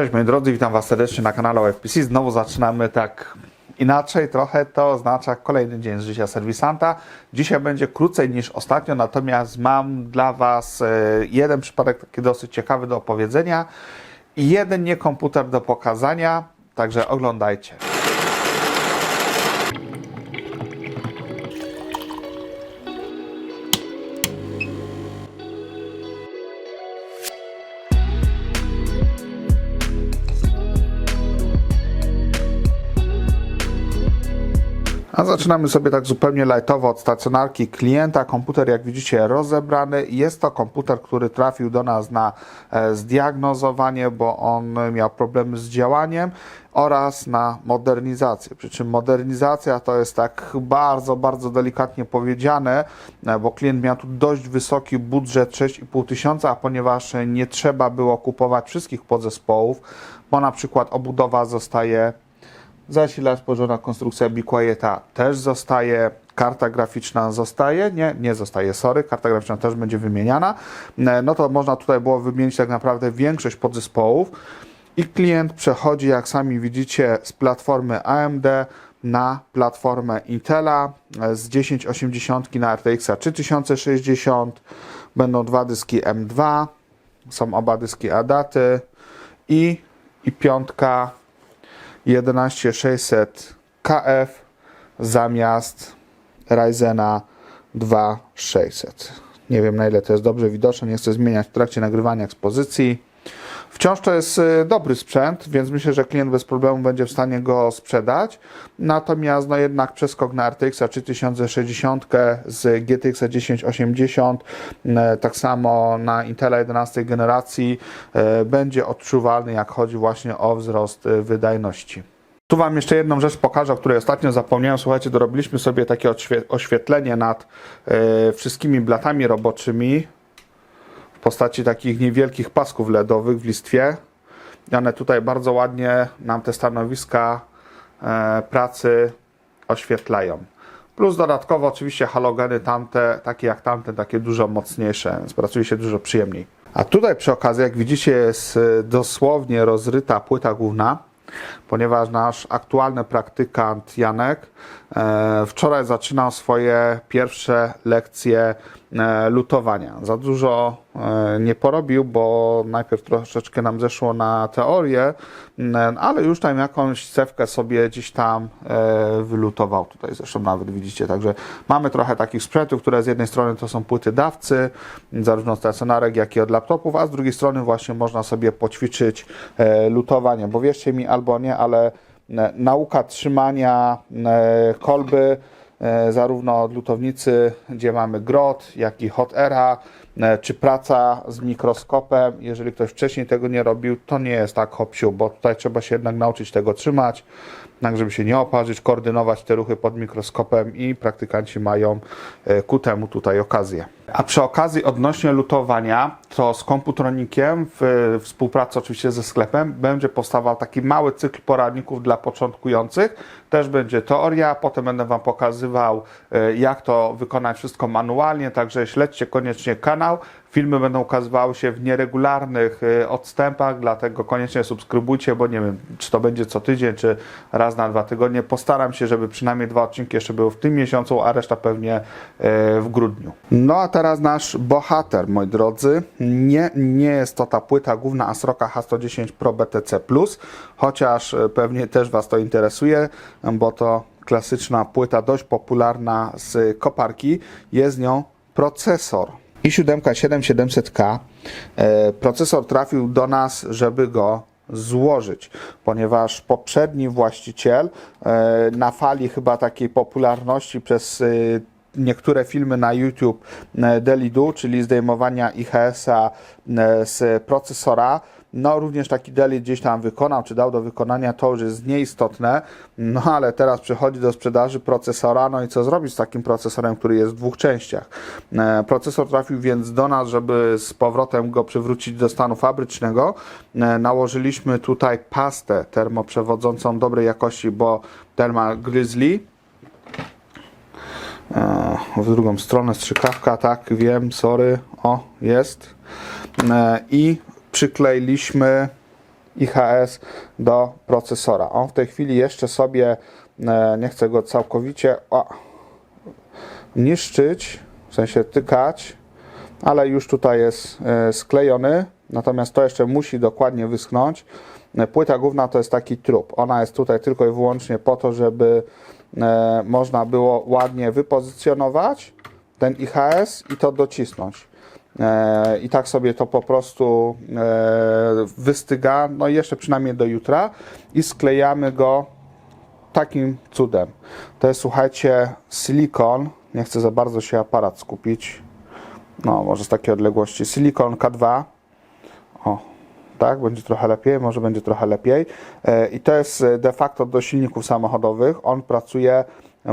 Cześć moi drodzy, witam Was serdecznie na kanale FPC. Znowu zaczynamy tak inaczej trochę, to oznacza kolejny dzień z życia serwisanta. Dzisiaj będzie krócej niż ostatnio, natomiast mam dla Was e, jeden przypadek taki dosyć ciekawy do opowiedzenia i jeden nie komputer do pokazania, także oglądajcie. A zaczynamy sobie tak zupełnie lightowo od stacjonarki klienta. Komputer, jak widzicie, rozebrany. Jest to komputer, który trafił do nas na e, zdiagnozowanie, bo on miał problemy z działaniem oraz na modernizację. Przy czym modernizacja to jest tak bardzo, bardzo delikatnie powiedziane, e, bo klient miał tu dość wysoki budżet 6,5 tysiąca, a ponieważ nie trzeba było kupować wszystkich podzespołów, bo na przykład obudowa zostaje Zasilacz, porządna konstrukcja Be Quieta też zostaje. Karta graficzna zostaje? Nie, nie zostaje, sorry. Karta graficzna też będzie wymieniana. E, No to można tutaj było wymienić tak naprawdę większość podzespołów. I klient przechodzi, jak sami widzicie, z platformy AMD na platformę Intela e, z 1080 na RTX 3060. Będą dwa dyski M2, są oba dyski ADATY i, i piątka 11600 KF zamiast Ryzena 2600. Nie wiem na ile to jest dobrze widoczne, nie chcę zmieniać w trakcie nagrywania ekspozycji. Wciąż to jest y, dobry sprzęt, więc myślę, że klient bez problemu będzie w stanie go sprzedać. Natomiast no jednak przeskok na RTX 3060 z GTX 1080, y, tak samo na Intela 11 generacji y, będzie odczuwalny, jak chodzi właśnie o wzrost y, wydajności. Tu Wam jeszcze jedną rzecz pokażę, o której ostatnio zapomniałem. Słuchajcie, dorobiliśmy sobie takie oświetlenie nad wszystkimi blatami roboczymi w postaci takich niewielkich pasków LEDowych w listwie. I one tutaj bardzo ładnie nam te stanowiska e, pracy oświetlają. Plus dodatkowo oczywiście halogeny tamte, takie jak tamte, takie dużo mocniejsze, więc pracuje się dużo przyjemniej. A tutaj przy okazji, jak widzicie, jest e, dosłownie rozryta płyta główna, ponieważ nasz aktualny praktykant Janek e, wczoraj zaczynał swoje pierwsze lekcje lutowania. Za dużo e, nie porobił, bo najpierw troszeczkę nam zeszło na teorię, ale już tam jakąś cewkę sobie gdzieś tam e, wylutował. Tutaj zresztą nawet widzicie. Także mamy trochę takich sprzętów, które z jednej strony to są płyty dawcy, zarówno stacjonarek, jak i od laptopów, a z drugiej strony właśnie można sobie poćwiczyć e, lutowanie, bo wierzcie mi albo nie, ale e, nauka trzymania e, kolby e, zarówno od lutownicy, gdzie mamy grot, jak i hot era, e, czy praca z mikroskopem. Jeżeli ktoś wcześniej tego nie robił, to nie jest tak hopsiu, bo tutaj trzeba się jednak nauczyć tego trzymać, tak żeby się nie oparzyć, koordynować te ruchy pod mikroskopem i praktykanci mają e, ku temu tutaj okazję. A przy okazji odnośnie lutowania, to z komputronikiem w współpracy oczywiście ze sklepem będzie powstawał taki mały cykl poradników dla początkujących. Też będzie teoria, potem będę Wam pokazywał e, jak to wykonać wszystko manualnie, także śledźcie koniecznie kanał. Filmy będą ukazywały się w nieregularnych e, odstępach, dlatego koniecznie subskrybujcie, bo nie wiem, czy to będzie co tydzień, czy raz na dwa tygodnie. Postaram się, żeby przynajmniej dwa odcinki jeszcze były w tym miesiącu, a reszta pewnie e, w grudniu. No a teraz nasz bohater, moi drodzy. Nie, nie jest to ta płyta główna Asroka H110 Pro BTC+, chociaż e, pewnie też Was to interesuje, bo to klasyczna płyta, dość popularna z koparki. Jest nią procesor i7 7700K. E, Procesor trafił do nas, żeby go złożyć, ponieważ poprzedni właściciel e, na fali chyba takiej popularności przez e, niektóre filmy na YouTube Delidu, czyli zdejmowania IHS-a z procesora, no również taki delit gdzieś tam wykonał, czy dał do wykonania, to już jest nieistotne, no ale teraz przychodzi do sprzedaży procesora, no i co zrobić z takim procesorem, który jest w dwóch częściach. E, Procesor trafił więc do nas, żeby z powrotem go przywrócić do stanu fabrycznego. E, Nałożyliśmy tutaj pastę termoprzewodzącą dobrej jakości, bo Thermal Grizzly, E, w drugą stronę strzykawka, tak, wiem, sorry, o, jest. I przykleiliśmy IHS do procesora. On w tej chwili jeszcze sobie, e, nie chcę go całkowicie o, niszczyć, w sensie tykać, ale już tutaj jest e, sklejony, natomiast to jeszcze musi dokładnie wyschnąć. E, Płyta główna to jest taki trup. Ona jest tutaj tylko i wyłącznie po to, żeby można było ładnie wypozycjonować ten IHS i to docisnąć. E, I tak sobie to po prostu e, wystyga, no jeszcze przynajmniej do jutra i sklejamy go takim cudem. To jest, słuchajcie, silikon. Nie chcę za bardzo się aparat skupić. No, może z takiej odległości. Silikon K2. O, tak, będzie trochę lepiej, może będzie trochę lepiej. E, I to jest de facto do silników samochodowych. On pracuje,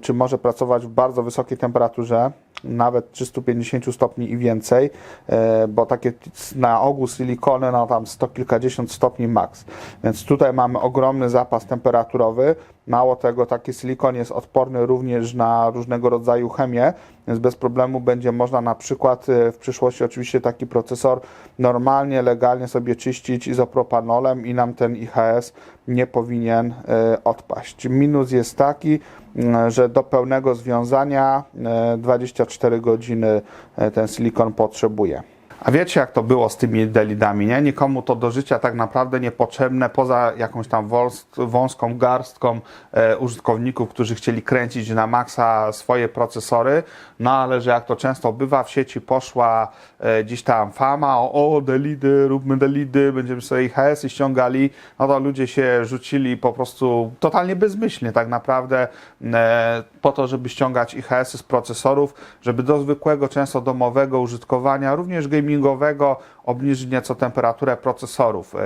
czy może pracować w bardzo wysokiej temperaturze, nawet 350 stopni i więcej, e, bo takie na ogół silikony, no tam sto kilkadziesiąt stopni max. Więc tutaj mamy ogromny zapas temperaturowy. Mało tego, taki silikon jest odporny również na różnego rodzaju chemię, więc bez problemu będzie można na przykład e, w przyszłości oczywiście taki procesor normalnie, legalnie sobie czyścić izopropanolem i nam ten IHS nie powinien e, odpaść. Minus jest taki, m, że do pełnego związania e, 24 godziny e, ten silikon potrzebuje. A wiecie, jak to było z tymi delidami, nie? Nikomu to do życia tak naprawdę niepotrzebne, poza jakąś tam wąs- wąską garstką e, użytkowników, którzy chcieli kręcić na maksa swoje procesory, no ale że jak to często bywa, w sieci poszła e, gdzieś tam fama, o, o delidy, róbmy delidy, będziemy sobie IHS-y ściągali, no to ludzie się rzucili po prostu totalnie bezmyślnie tak naprawdę e, po to, żeby ściągać IHS-y z procesorów, żeby do zwykłego, często domowego użytkowania, również gamingowego, obniżyć nieco temperaturę procesorów. E,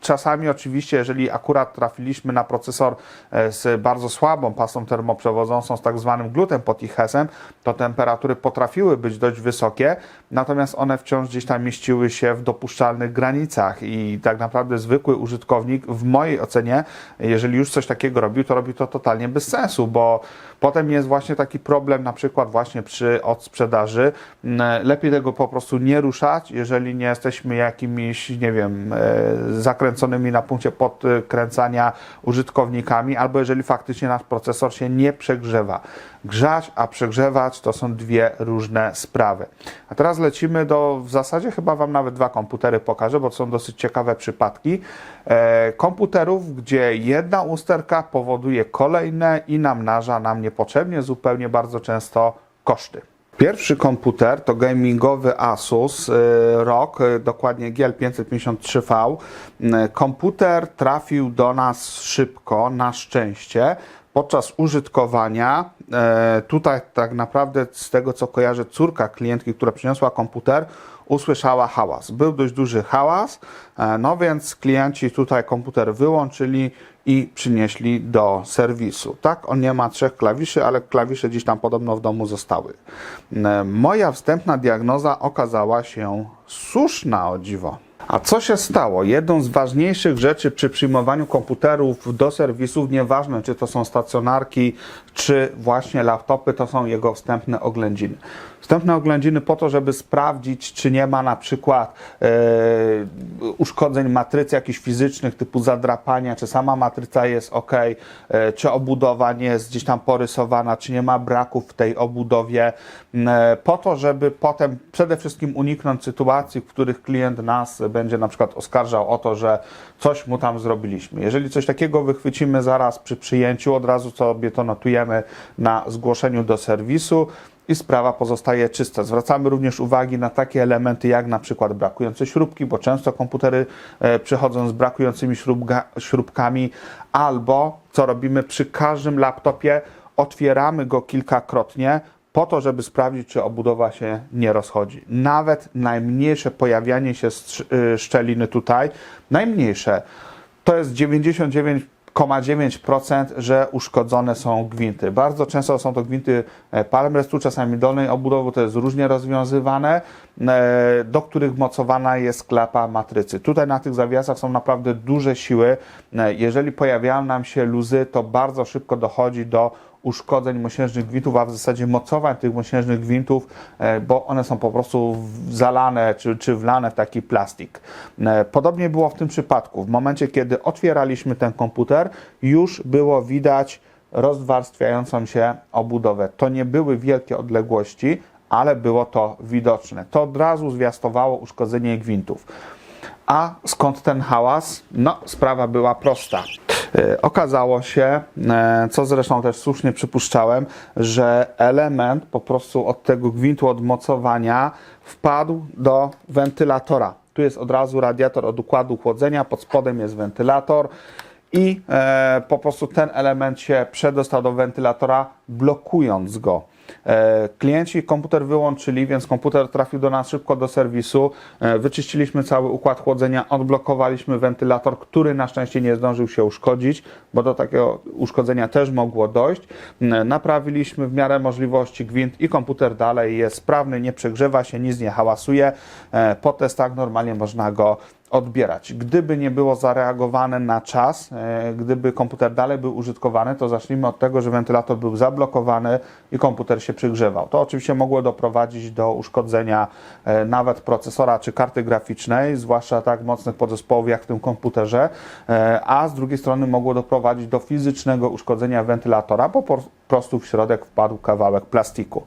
Czasami oczywiście, jeżeli akurat trafiliśmy na procesor e, z bardzo słabą pasą termoprzewodzącą, z tak zwanym glutem pod IHS-em, to temperatury potrafiły być dość wysokie, natomiast one wciąż gdzieś tam mieściły się w dopuszczalnych granicach i tak naprawdę zwykły użytkownik, w mojej ocenie, jeżeli już coś takiego robił, to robi to totalnie bez sensu, bo potem jest właśnie taki problem na przykład właśnie przy odsprzedaży. Mm, Lepiej tego po prostu nie ruszać, jeżeli nie jesteśmy jakimiś, nie wiem, e, zakręconymi na punkcie podkręcania użytkownikami, albo jeżeli faktycznie nasz procesor się nie przegrzewa. Grzać, a przegrzewać to są dwie różne sprawy. A teraz lecimy do, w zasadzie chyba Wam nawet dwa komputery pokażę, bo to są dosyć ciekawe przypadki. E, komputerów, gdzie jedna usterka powoduje kolejne i namnaża nam niepotrzebnie zupełnie bardzo często koszty. Pierwszy komputer to gamingowy Asus y, ROG, y, dokładnie GL553V. Y, Komputer trafił do nas szybko, na szczęście. Podczas użytkowania, e, tutaj tak naprawdę z tego co kojarzę, córka klientki, która przyniosła komputer, usłyszała hałas. Był dość duży hałas, e, no więc klienci tutaj komputer wyłączyli i przynieśli do serwisu. Tak, on nie ma trzech klawiszy, ale klawisze gdzieś tam podobno w domu zostały. E, Moja wstępna diagnoza okazała się słuszna, o dziwo. A co się stało? Jedną z ważniejszych rzeczy przy przyjmowaniu komputerów do serwisów, nieważne czy to są stacjonarki, czy właśnie laptopy, to są jego wstępne oględziny. Wstępne oględziny po to, żeby sprawdzić, czy nie ma na przykład e, uszkodzeń matrycy jakichś fizycznych, typu zadrapania, czy sama matryca jest ok, e, czy obudowa nie jest gdzieś tam porysowana, czy nie ma braków w tej obudowie, e, po to, żeby potem przede wszystkim uniknąć sytuacji, w których klient nas będzie na przykład oskarżał o to, że coś mu tam zrobiliśmy. Jeżeli coś takiego wychwycimy zaraz przy przyjęciu, od razu sobie to notujemy na zgłoszeniu do serwisu i sprawa pozostaje czysta. Zwracamy również uwagi na takie elementy jak na przykład brakujące śrubki, bo często komputery e, przychodzą z brakującymi śrubkami, albo co robimy przy każdym laptopie, otwieramy go kilkakrotnie po to, żeby sprawdzić, czy obudowa się nie rozchodzi. Nawet najmniejsze pojawianie się y, szczeliny tutaj, najmniejsze, to jest 99,9%, że uszkodzone są gwinty. Bardzo często są to gwinty e, palmrestu, czasami dolnej obudowy, to jest różnie rozwiązywane, e, do których mocowana jest klapa matrycy. Tutaj na tych zawiasach są naprawdę duże siły. E, Jeżeli pojawiają nam się luzy, to bardzo szybko dochodzi do uszkodzeń mosiężnych gwintów, a w zasadzie mocowań tych mosiężnych gwintów, e, bo one są po prostu zalane czy, czy wlane w taki plastik. E, Podobnie było w tym przypadku. W momencie, kiedy otwieraliśmy ten komputer, już było widać rozwarstwiającą się obudowę. To nie były wielkie odległości, ale było to widoczne. To od razu zwiastowało uszkodzenie gwintów. A skąd ten hałas? No, sprawa była prosta. E, Okazało się, e, co zresztą też słusznie przypuszczałem, że element po prostu od tego gwintu od mocowania wpadł do wentylatora. Tu jest od razu radiator od układu chłodzenia, pod spodem jest wentylator i e, po prostu ten element się przedostał do wentylatora, blokując go. E, Klienci komputer wyłączyli, więc komputer trafił do nas szybko do serwisu. E, Wyczyściliśmy cały układ chłodzenia, odblokowaliśmy wentylator, który na szczęście nie zdążył się uszkodzić, bo do takiego uszkodzenia też mogło dojść. E, Naprawiliśmy w miarę możliwości gwint i komputer dalej jest sprawny, nie przegrzewa się, nic nie hałasuje. Po testach normalnie można go odbierać. Gdyby nie było zareagowane na czas, e, gdyby komputer dalej był użytkowany, to zacznijmy od tego, że wentylator był zablokowany i komputer się przygrzewał. To oczywiście mogło doprowadzić do uszkodzenia e, nawet procesora czy karty graficznej, zwłaszcza tak mocnych podzespołów jak w tym komputerze, e, a z drugiej strony mogło doprowadzić do fizycznego uszkodzenia wentylatora, bo po prostu w środek wpadł kawałek plastiku.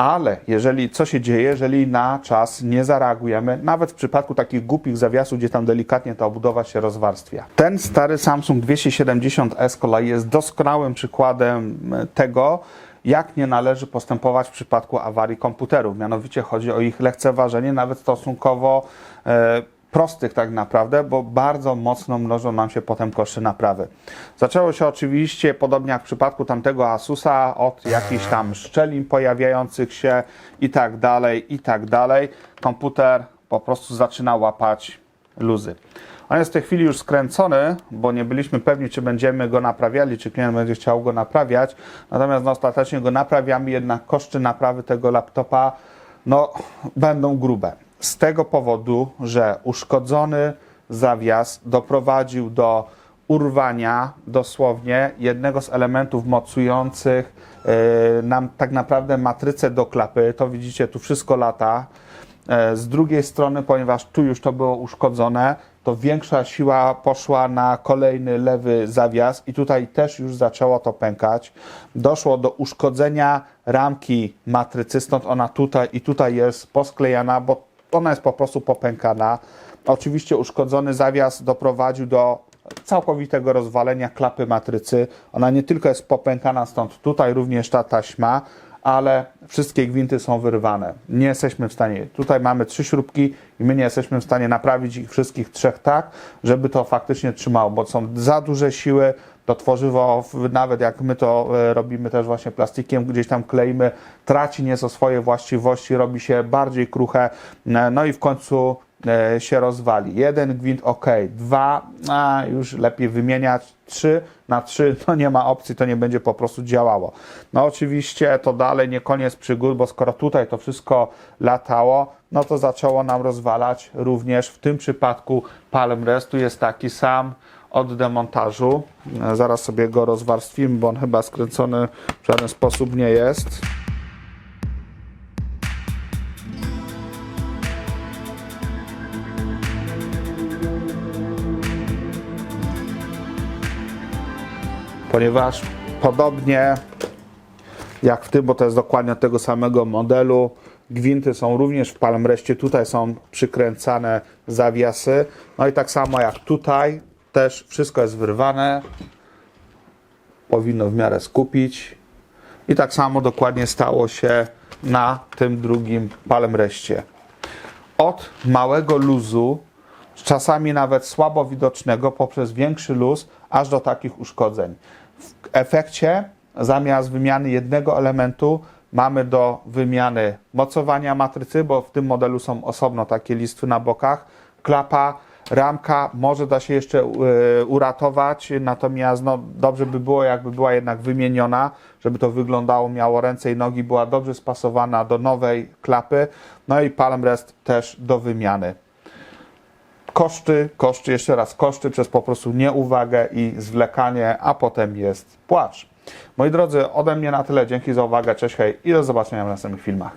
Ale jeżeli co się dzieje, jeżeli na czas nie zareagujemy, nawet w przypadku takich głupich zawiasów, gdzie tam delikatnie ta obudowa się rozwarstwia. Ten stary Samsung 270S z kolei jest doskonałym przykładem e, tego, jak nie należy postępować w przypadku awarii komputerów. Mianowicie chodzi o ich lekceważenie, nawet stosunkowo e, prostych tak naprawdę, bo bardzo mocno mnożą nam się potem koszty naprawy. Zaczęło się oczywiście, podobnie jak w przypadku tamtego Asusa, od jakichś tam szczelin pojawiających się i tak dalej, i tak dalej. Komputer po prostu zaczyna łapać luzy. On jest w tej chwili już skręcony, bo nie byliśmy pewni, czy będziemy go naprawiali, czy klient będzie chciał go naprawiać. Natomiast no, ostatecznie go naprawiamy, jednak koszty naprawy tego laptopa no, będą grube. Z tego powodu, że uszkodzony zawias doprowadził do urwania dosłownie jednego z elementów mocujących yy, nam tak naprawdę matrycę do klapy. To widzicie, tu wszystko lata. E, Z drugiej strony, ponieważ tu już to było uszkodzone, to większa siła poszła na kolejny lewy zawias i tutaj też już zaczęło to pękać. Doszło do uszkodzenia ramki matrycy, stąd ona tutaj i tutaj jest posklejana, bo ona jest po prostu popękana. Oczywiście uszkodzony zawias doprowadził do całkowitego rozwalenia klapy matrycy. Ona nie tylko jest popękana, stąd tutaj również ta taśma, ale wszystkie gwinty są wyrwane. Nie jesteśmy w stanie. Tutaj mamy trzy śrubki i my nie jesteśmy w stanie naprawić ich wszystkich trzech tak, żeby to faktycznie trzymało, bo są za duże siły. To tworzywo, nawet jak my to e, robimy też właśnie plastikiem, gdzieś tam kleimy, traci nieco swoje właściwości, robi się bardziej kruche, e, no i w końcu e, się rozwali. Jeden gwint ok, dwa, a już lepiej wymieniać, trzy na trzy, no nie ma opcji, to nie będzie po prostu działało. No oczywiście to dalej nie koniec przygód, bo skoro tutaj to wszystko latało, no to zaczęło nam rozwalać również w tym przypadku Palm Rest, tu jest taki sam od demontażu. E, Zaraz sobie go rozwarstwimy, bo on chyba skręcony w żaden sposób nie jest. ponieważ podobnie jak w tym, bo to jest dokładnie tego samego modelu, gwinty są również w Palmrestie, tutaj są przykręcane zawiasy, no i tak samo jak tutaj, też wszystko jest wyrwane, powinno w miarę skupić i tak samo dokładnie stało się na tym drugim Palmreście. Od małego luzu, czasami nawet słabo widocznego, poprzez większy luz, aż do takich uszkodzeń. W efekcie, zamiast wymiany jednego elementu, mamy do wymiany mocowania matrycy, bo w tym modelu są osobno takie listwy na bokach, klapa, ramka, może da się jeszcze e, uratować, natomiast no, dobrze by było, jakby była jednak wymieniona, żeby to wyglądało, miało ręce i nogi, była dobrze spasowana do nowej klapy, no i palm rest też do wymiany koszty, koszty, jeszcze raz koszty przez po prostu nieuwagę i zwlekanie, a potem jest płacz. Moi drodzy, ode mnie na tyle. Dzięki za uwagę. Cześć, hej i do zobaczenia w następnych filmach.